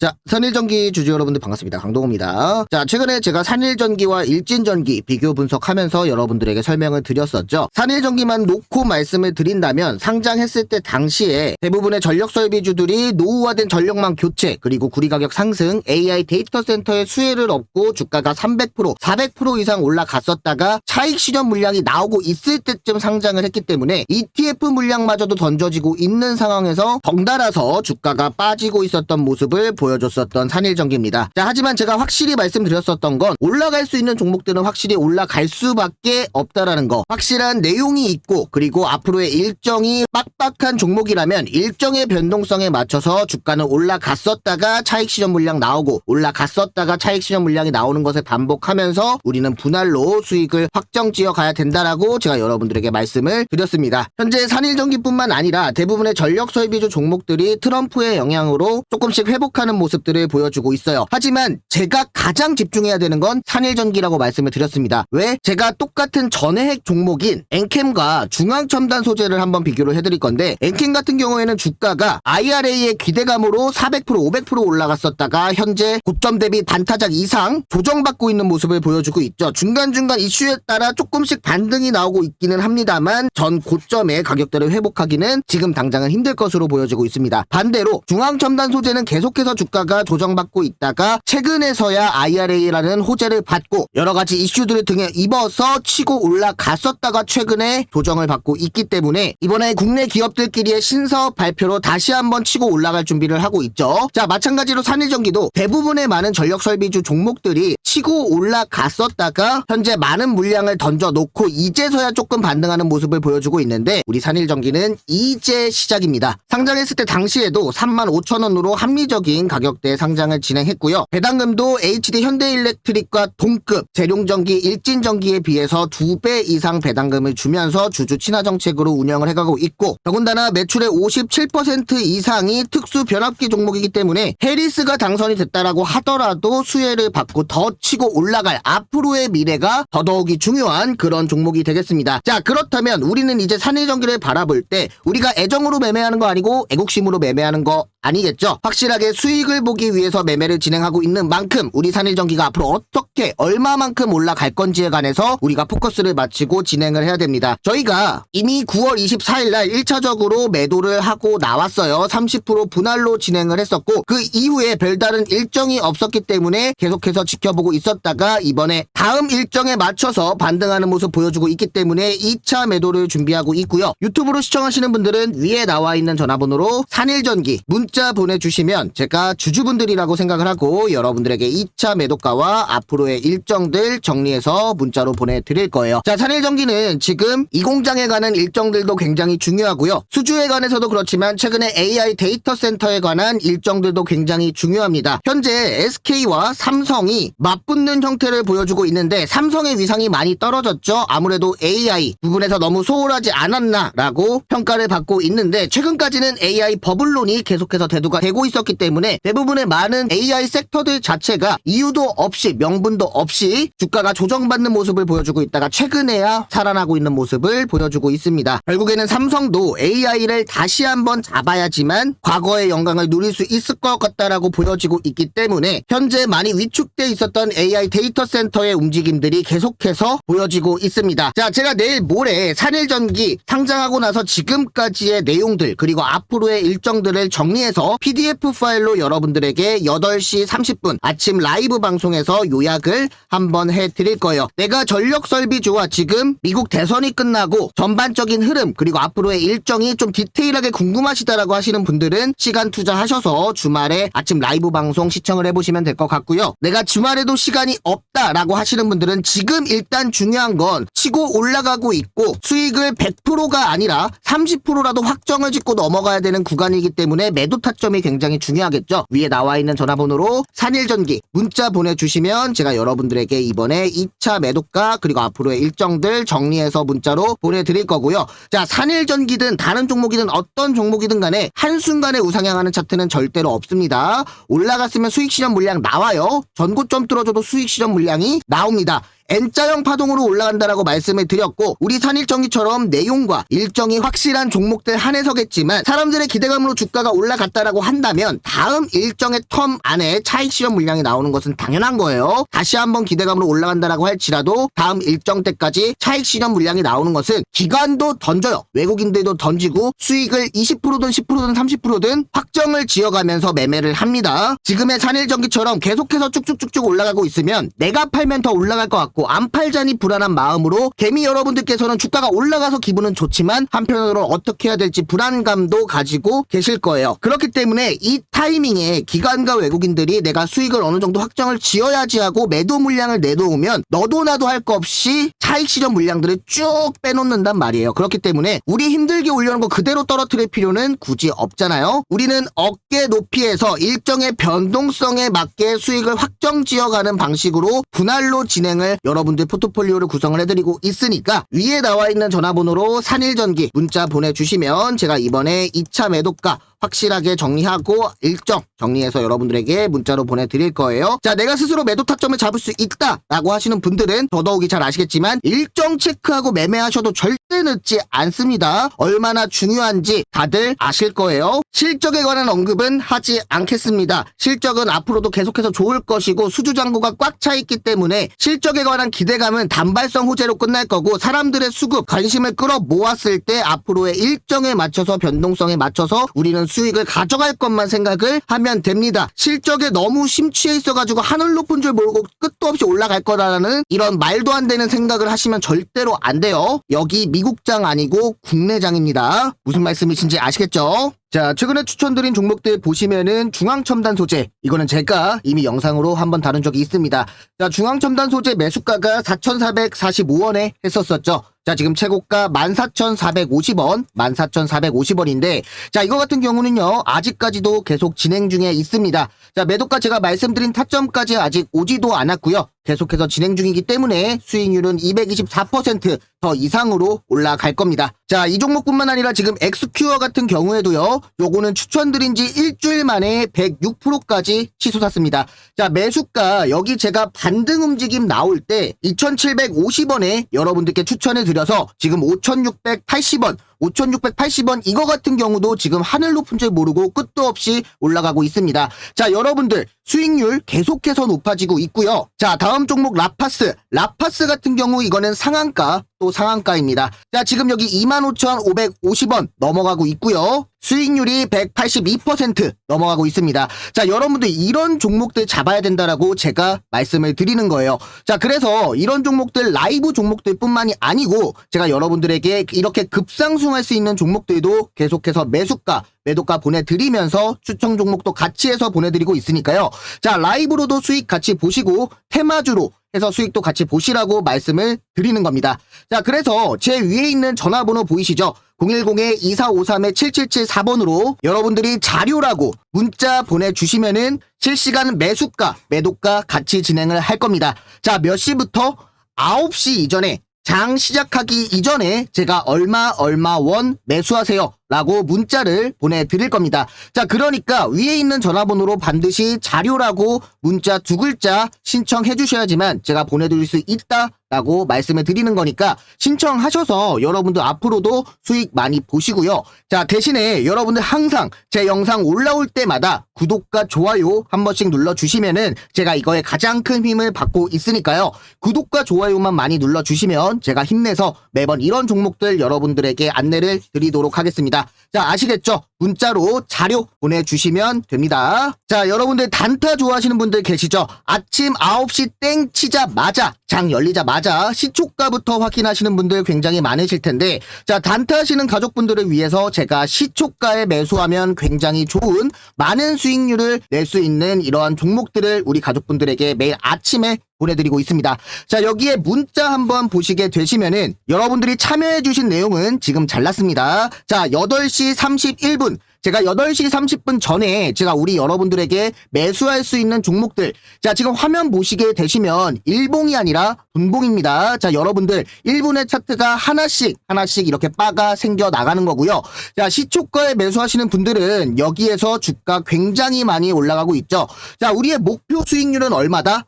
자, 산일전기 주주 여러분들 반갑습니다. 강동호입니다. 자, 최근에 제가 산일전기와 일진전기 비교 분석하면서 여러분들에게 설명을 드렸었죠. 산일전기만 놓고 말씀을 드린다면 상장했을 때 당시에 대부분의 전력 설비주들이 노후화된 전력망 교체 그리고 구리 가격 상승, AI 데이터 센터의 수혜를 얻고 주가가 300%, 400% 이상 올라갔었다가 차익 실현 물량이 나오고 있을 때쯤 상장을 했기 때문에 ETF 물량마저도 던져지고 있는 상황에서 덩달아서 주가가 빠지고 있었던 모습을 보 여줬었던 산일전기입니다. 자, 하지만 제가 확실히 말씀드렸었던 건 올라갈 수 있는 종목들은 확실히 올라갈 수밖에 없다라는 거. 확실한 내용이 있고 그리고 앞으로의 일정이 빡빡한 종목이라면 일정의 변동성에 맞춰서 주가는 올라갔었다가 차익 실현 물량 나오고 올라갔었다가 차익 실현 물량이 나오는 것을 반복하면서 우리는 분할로 수익을 확정지어 가야 된다라고 제가 여러분들에게 말씀을 드렸습니다. 현재 산일전기뿐만 아니라 대부분의 전력 설비주 종목들이 트럼프의 영향으로 조금씩 회복하는 모습들을 보여주고 있어요. 하지만 제가 가장 집중해야 되는 건 산일전기라고 말씀을 드렸습니다. 왜? 제가 똑같은 전해핵 종목인 엔캠과 중앙첨단 소재를 한번 비교를 해드릴 건데 엔캠 같은 경우에는 주가가 IRA의 기대감으로 400% 500% 올라갔었다가 현재 고점 대비 단타작 이상 조정받고 있는 모습을 보여주고 있죠. 중간중간 이슈에 따라 조금씩 반등이 나오고 있기는 합니다만 전 고점의 가격대를 회복하기는 지금 당장은 힘들 것으로 보여지고 있습니다. 반대로 중앙첨단 소재는 계속해서 주 가가 조정받고 있다가 최근에서야 IRA라는 호재를 받고 여러 가지 이슈들을 등에 입어서 치고 올라갔었다가 최근에 조정을 받고 있기 때문에 이번에 국내 기업들끼리의 신사업 발표로 다시 한번 치고 올라갈 준비를 하고 있죠. 자, 마찬가지로 산일전기도 대부분의 많은 전력 설비주 종목들이 치고 올라갔었다가 현재 많은 물량을 던져 놓고 이제서야 조금 반등하는 모습을 보여주고 있는데 우리 산일전기는 이제 시작입니다. 상장했을 때 당시에도 3만 5천 원으로 합리적인 가 격대에 상장을 진행했고요. 배당금도 HD 현대일렉트릭과 동급 재룡전기 일진전기에 비해서 2배 이상 배당금을 주면서 주주 친화 정책으로 운영을 해가고 있고 더군다나 매출의 57% 이상이 특수 변압기 종목이기 때문에 해리스가 당선이 됐다라고 하더라도 수혜를 받고 더 치고 올라갈 앞으로의 미래가 더더욱이 중요한 그런 종목이 되겠습니다. 자 그렇다면 우리는 이제 산일전기를 바라볼 때 우리가 애정으로 매매하는 거 아니고 애국심으로 매매하는 거 아니겠죠? 확실하게 수익 을 보기 위해서 매매를 진행하고 있는 만큼 우리 산일전기가 앞으로 어떻게 얼마만큼 올라갈 건지에 관해서 우리가 포커스를 맞추고 진행을 해야 됩니다. 저희가 이미 9월 24일 날 1차적으로 매도를 하고 나왔어요. 30% 분할로 진행을 했었고 그 이후에 별다른 일정이 없었기 때문에 계속해서 지켜보고 있었다가 이번에 다음 일정에 맞춰서 반등하는 모습 보여주고 있기 때문에 2차 매도를 준비하고 있고요. 유튜브로 시청하시는 분들은 위에 나와 있는 전화번호로 산일전기 문자 보내주시면 제가 주주분들이라고 생각을 하고 여러분들에게 2차 매도가와 앞으로의 일정들 정리해서 문자로 보내드릴 거예요. 자, 산일전기는 지금 이 공장에 가는 일정들도 굉장히 중요하고요. 수주에 관해서도 그렇지만 최근에 AI 데이터 센터에 관한 일정들도 굉장히 중요합니다. 현재 SK와 삼성이 맞붙는 형태를 보여주고 있는데 삼성의 위상이 많이 떨어졌죠. 아무래도 AI 부분에서 너무 소홀하지 않았나라고 평가를 받고 있는데 최근까지는 AI 버블론이 계속해서 대두가 되고 있었기 때문에 대부분의 많은 AI 섹터들 자체가 이유도 없이 명분도 없이 주가가 조정받는 모습을 보여주고 있다가 최근에야 살아나고 있는 모습을 보여주고 있습니다. 결국에는 삼성도 AI를 다시 한번 잡아야지만 과거의 영광을 누릴 수 있을 것 같다라고 보여지고 있기 때문에 현재 많이 위축돼 있었던 AI 데이터 센터의 움직임들이 계속해서 보여지고 있습니다. 자, 제가 내일 모레 산일전기 상장하고 나서 지금까지의 내용들 그리고 앞으로의 일정들을 정리해서 PDF 파일로 여러분들에게 8시 30분 아침 라이브 방송에서 요약을 한번 해드릴 거예요. 내가 전력 설비주와 지금 미국 대선이 끝나고 전반적인 흐름 그리고 앞으로의 일정이 좀 디테일하게 궁금하시다라고 하시는 분들은 시간 투자하셔서 주말에 아침 라이브 방송 시청을 해보시면 될 것 같고요. 내가 주말에도 시간이 없다라고 하시는 분들은 지금 일단 중요한 건 치고 올라가고 있고 수익을 100%가 아니라 30%라도 확정을 짓고 넘어가야 되는 구간이기 때문에 매도 타점이 굉장히 중요하겠죠. 위에 나와 있는 전화번호로 산일전기 문자 보내주시면 제가 여러분들에게 이번에 2차 매도가 그리고 앞으로의 일정들 정리해서 문자로 보내드릴 거고요. 자 산일전기든 다른 종목이든 어떤 종목이든 간에 한순간에 우상향하는 차트는 절대로 없습니다. 올라갔으면 수익 실현 물량 나와요. 전고점 뚫어줘도 수익 실현 물량이 나옵니다. N자형 파동으로 올라간다라고 말씀을 드렸고 우리 산일정기처럼 내용과 일정이 확실한 종목들 한해서겠지만 사람들의 기대감으로 주가가 올라갔다라고 한다면 다음 일정의 텀 안에 차익 실현 물량이 나오는 것은 당연한 거예요. 다시 한번 기대감으로 올라간다라고 할지라도 다음 일정 때까지 차익 실현 물량이 나오는 것은 기관도 던져요. 외국인들도 던지고 수익을 20%든 10%든 30%든 확정을 지어가면서 매매를 합니다. 지금의 산일전기처럼 계속해서 쭉쭉쭉쭉 올라가고 있으면 내가 팔면 더 올라갈 것 같고 안 팔자니 불안한 마음으로 개미 여러분들께서는 주가가 올라가서 기분은 좋지만 한편으로 어떻게 해야 될지 불안감도 가지고 계실 거예요. 그렇기 때문에 이 타이밍에 기관과 외국인들이 내가 수익을 어느 정도 확정을 지어야지 하고 매도 물량을 내놓으면 너도 나도 할 거 없이 차익 실현 물량들을 쭉 빼놓는단 말이에요. 그렇기 때문에 우리 힘들게 올려놓은 거 그대로 떨어뜨릴 필요는 굳이 없잖아요. 우리는 어깨 높이에서 일정의 변동성에 맞게 수익을 확정 지어가는 방식으로 분할로 진행을 여러분들 포트폴리오를 구성을 해드리고 있으니까 위에 나와 있는 전화번호로 산일전기 문자 보내주시면 제가 이번에 2차 매도가 확실하게 정리하고 일정 정리해서 여러분들에게 문자로 보내드릴 거예요. 자, 내가 스스로 매도 타점을 잡을 수 있다라고 하시는 분들은 더더욱이 잘 아시겠지만 일정 체크하고 매매하셔도 절대 늦지 않습니다. 얼마나 중요한지 다들 아실 거예요. 실적에 관한 언급은 하지 않겠습니다. 실적은 앞으로도 계속해서 좋을 것이고 수주 잔고가 꽉 차 있기 때문에 실적에 관한 기대감은 단발성 호재로 끝날 거고 사람들의 수급 관심을 끌어 모았을 때 앞으로의 일정에 맞춰서 변동성에 맞춰서 우리는 수익을 가져갈 것만 생각을 하면 됩니다. 실적에 너무 심취해 있어가지고 하늘 높은 줄 모르고 끝도 없이 올라갈 거라는 이런 말도 안 되는 생각을 하시면 절대로 안 돼요. 여기 미국장 아니고 국내장입니다. 무슨 말씀이신지 아시겠죠? 자, 최근에 추천드린 종목들 보시면은 중앙첨단 소재. 이거는 제가 이미 영상으로 한번 다룬 적이 있습니다. 자, 중앙첨단 소재 매수가가 4,445원에 했었었죠. 자, 지금 최고가 14,450원, 14,450원인데, 자, 이거 같은 경우는요, 아직까지도 계속 진행 중에 있습니다. 자, 매도가 제가 말씀드린 타점까지 아직 오지도 않았고요. 계속해서 진행 중이기 때문에 수익률은 224%더 이상으로 올라갈 겁니다. 자, 이 종목뿐만 아니라 지금 엑스큐어 같은 경우에도요, 요거는 추천드린 지 일주일 만에 106%까지 치솟았습니다. 자, 매수가 여기 제가 반등 움직임 나올 때 2,750원에 여러분들께 추천해 드려서 지금 5,680원 5,680원 이거 같은 경우도 지금 하늘 높은 줄 모르고 끝도 없이 올라가고 있습니다. 자, 여러분들 수익률 계속해서 높아지고 있고요. 자, 다음 종목 라파스. 라파스 같은 경우 이거는 상한가 또 상한가입니다. 자, 지금 여기 25,550원 넘어가고 있고요. 수익률이 182% 넘어가고 있습니다. 자, 여러분들 이런 종목들 잡아야 된다라고 제가 말씀을 드리는 거예요. 자, 그래서 이런 종목들 라이브 종목들 뿐만이 아니고 제가 여러분들에게 이렇게 급상승할 수 있는 종목들도 계속해서 매수가 매도가 보내드리면서 추천 종목도 같이 해서 보내드리고 있으니까요. 자, 라이브로도 수익 같이 보시고 테마주로 해서 수익도 같이 보시라고 말씀을 드리는 겁니다. 자, 그래서 제 위에 있는 전화번호 보이시죠? 010-2453-7774번으로 여러분들이 자료라고 문자 보내주시면은 실시간 매수가, 매도가 같이 진행을 할 겁니다. 자, 몇 시부터? 9시 이전에 장 시작하기 이전에 제가 얼마 얼마 원 매수하세요 라고 문자를 보내드릴 겁니다. 자 그러니까 위에 있는 전화번호로 반드시 자료라고 문자 두 글자 신청해 주셔야지만 제가 보내드릴 수 있다 라고 말씀을 드리는 거니까 신청하셔서 여러분들 앞으로도 수익 많이 보시고요. 자 대신에 여러분들 항상 제 영상 올라올 때마다 구독과 좋아요 한 번씩 눌러주시면은 제가 이거에 가장 큰 힘을 받고 있으니까요. 구독과 좋아요만 많이 눌러주시면 제가 힘내서 매번 이런 종목들 여러분들에게 안내를 드리도록 하겠습니다. 자, 아시겠죠? 문자로 자료 보내주시면 됩니다. 자, 여러분들 단타 좋아하시는 분들 계시죠? 아침 9시 땡 치자마자, 장 열리자마자 시초가부터 확인하시는 분들 굉장히 많으실 텐데, 자, 단타 하시는 가족분들을 위해서 제가 시초가에 매수하면 굉장히 좋은 많은 수익률을 낼 수 있는 이러한 종목들을 우리 가족분들에게 매일 아침에 보내드리고 있습니다. 자, 여기에 문자 한번 보시게 되시면은 여러분들이 참여해주신 내용은 지금 잘났습니다. 자, 8시 31분. 제가 8시 30분 전에 제가 우리 여러분들에게 매수할 수 있는 종목들. 자, 지금 화면 보시게 되시면 일봉이 아니라 분봉입니다. 자, 여러분들 1분의 차트가 하나씩 하나씩 이렇게 바가 생겨 나가는 거고요. 자, 시초가에 매수하시는 분들은 여기에서 주가 굉장히 많이 올라가고 있죠. 자, 우리의 목표 수익률은 얼마다?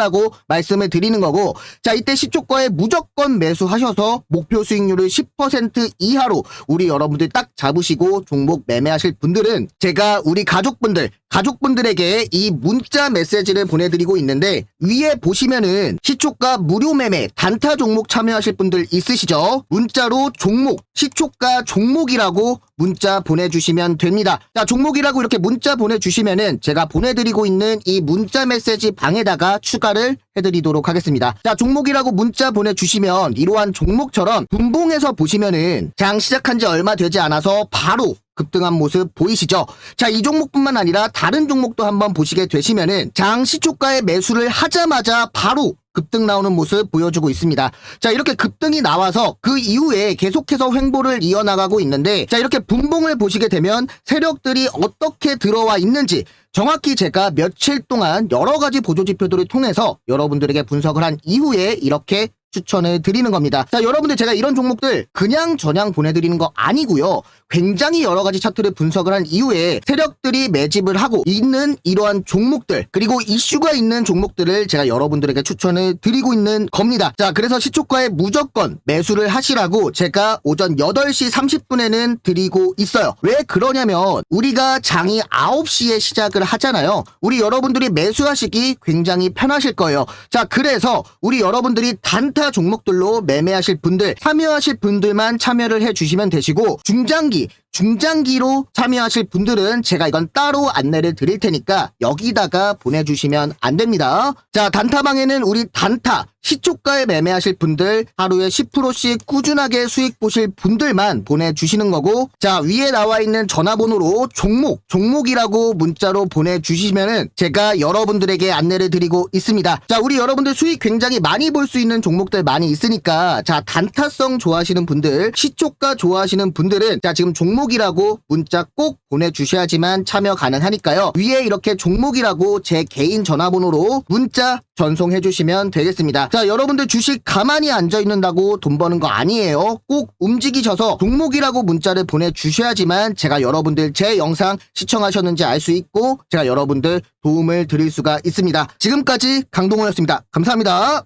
라고 말씀을 드리는 거고 자, 이때 시초가에 무조건 매수하셔서 목표 수익률을 10% 이하로 우리 여러분들 딱 잡으시고 종목 매매하실 분들은 제가 우리 가족분들 가족분들에게 이 문자 메시지를 보내드리고 있는데 위에 보시면은 시초가 무료 매매 단타 종목 참여하실 분들 있으시죠? 문자로 종목 시초가 종목이라고 문자 보내주시면 됩니다. 자 종목이라고 이렇게 문자 보내주시면은 제가 보내드리고 있는 이 문자 메시지 방에다가 추가를 해드리도록 하겠습니다. 자 종목이라고 문자 보내주시면 이러한 종목처럼 분봉에서 보시면은 장 시작한 지 얼마 되지 않아서 바로 급등한 모습 보이시죠? 자, 이 종목뿐만 아니라 다른 종목도 한번 보시게 되시면은 장 시초가에 매수를 하자마자 바로 급등 나오는 모습 보여주고 있습니다. 자, 이렇게 급등이 나와서 그 이후에 계속해서 횡보를 이어나가고 있는데 자, 이렇게 분봉을 보시게 되면 세력들이 어떻게 들어와 있는지 정확히 제가 며칠 동안 여러 가지 보조 지표들을 통해서 여러분들에게 분석을 한 이후에 이렇게 추천을 드리는 겁니다. 자, 여러분들 제가 이런 종목들 그냥 전향 보내드리는 거 아니고요. 굉장히 여러 가지 차트를 분석을 한 이후에 세력들이 매집을 하고 있는 이러한 종목들 그리고 이슈가 있는 종목들을 제가 여러분들에게 추천을 드리고 있는 겁니다. 자, 그래서 시초가에 무조건 매수를 하시라고 제가 오전 8시 30분에는 드리고 있어요. 왜 그러냐면 우리가 장이 9시에 시작을 하잖아요. 우리 여러분들이 매수하시기 굉장히 편하실 거예요. 자, 그래서 우리 여러분들이 단타 종목들로 매매하실 분들, 참여하실 분들만 참여를 해 주시면 되시고 중장기 중장기로 참여하실 분들은 제가 이건 따로 안내를 드릴 테니까 여기다가 보내주시면 안 됩니다. 자, 단타방에는 우리 단타, 시초가에 매매하실 분들, 하루에 10%씩 꾸준하게 수익 보실 분들만 보내주시는 거고, 자, 위에 나와 있는 전화번호로 종목, 종목이라고 문자로 보내주시면은 제가 여러분들에게 안내를 드리고 있습니다. 자, 우리 여러분들 수익 굉장히 많이 볼 수 있는 종목들 많이 있으니까, 자, 단타성 좋아하시는 분들, 시초가 좋아하시는 분들은, 자, 지금 종목 종목이라고 문자 꼭 보내주셔야지만 참여 가능하니까요. 위에 이렇게 종목이라고 제 개인 전화번호로 문자 전송해 주시면 되겠습니다. 자, 여러분들 주식 가만히 앉아 있는다고 돈 버는 거 아니에요. 꼭 움직이셔서 종목이라고 문자를 보내 주셔야지만 제가 여러분들 제 영상 시청하셨는지 알 수 있고 제가 여러분들 도움을 드릴 수가 있습니다. 지금까지 강동호였습니다. 감사합니다.